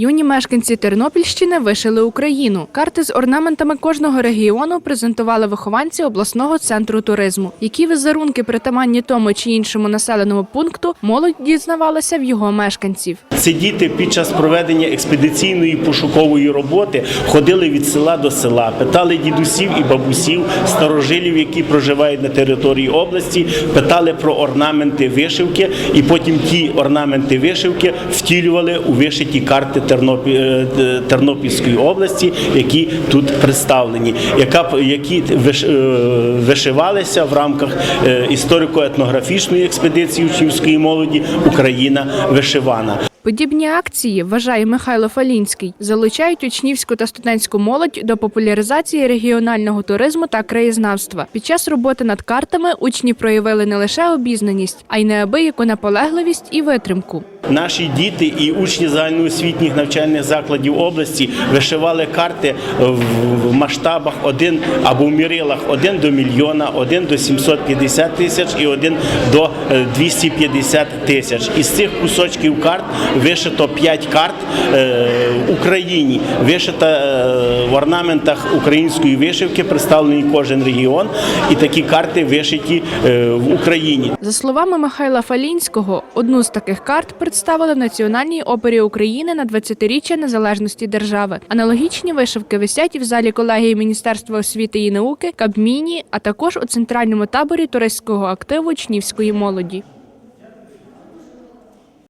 Юні мешканці Тернопільщини вишили Україну. Карти з орнаментами кожного регіону презентували вихованці обласного центру туризму. Які візерунки притаманні тому чи іншому населеному пункту, молодь дізнавалася в його мешканців. Це діти під час проведення експедиційної пошукової роботи ходили від села до села, питали дідусів і бабусів, старожилів, які проживають на території області, питали про орнаменти вишивки, і потім ті орнаменти вишивки втілювали у вишиті карти Тернопільської області, які тут представлені, які е, вишивалися в рамках е, історико-етнографічної експедиції учнівської молоді Україна вишивана. Подібні акції, вважає Михайло Фалінський, залучають учнівську та студентську молодь до популяризації регіонального туризму та краєзнавства. Під час роботи над картами учні проявили не лише обізнаність, а й неабияку наполегливість і витримку. Наші діти і учні загальноосвітніх навчальних закладів області вишивали карти в масштабах один або в мірилах один до мільйона, один до 750 тисяч і один до е, 250 тисяч. Із цих кусочків карт вишито 5 карт е, в Україні. Вишита е, в орнаментах української вишивки, представлений кожен регіон, і такі карти вишиті е, в Україні. За словами Михайла Фалінського, одну з таких карт представили в Національній опері України на 20-річчя незалежності держави. Аналогічні вишивки висять і в залі колегії Міністерства освіти і науки, Кабміні, а також у центральному таборі туристського активу учнівської молоді.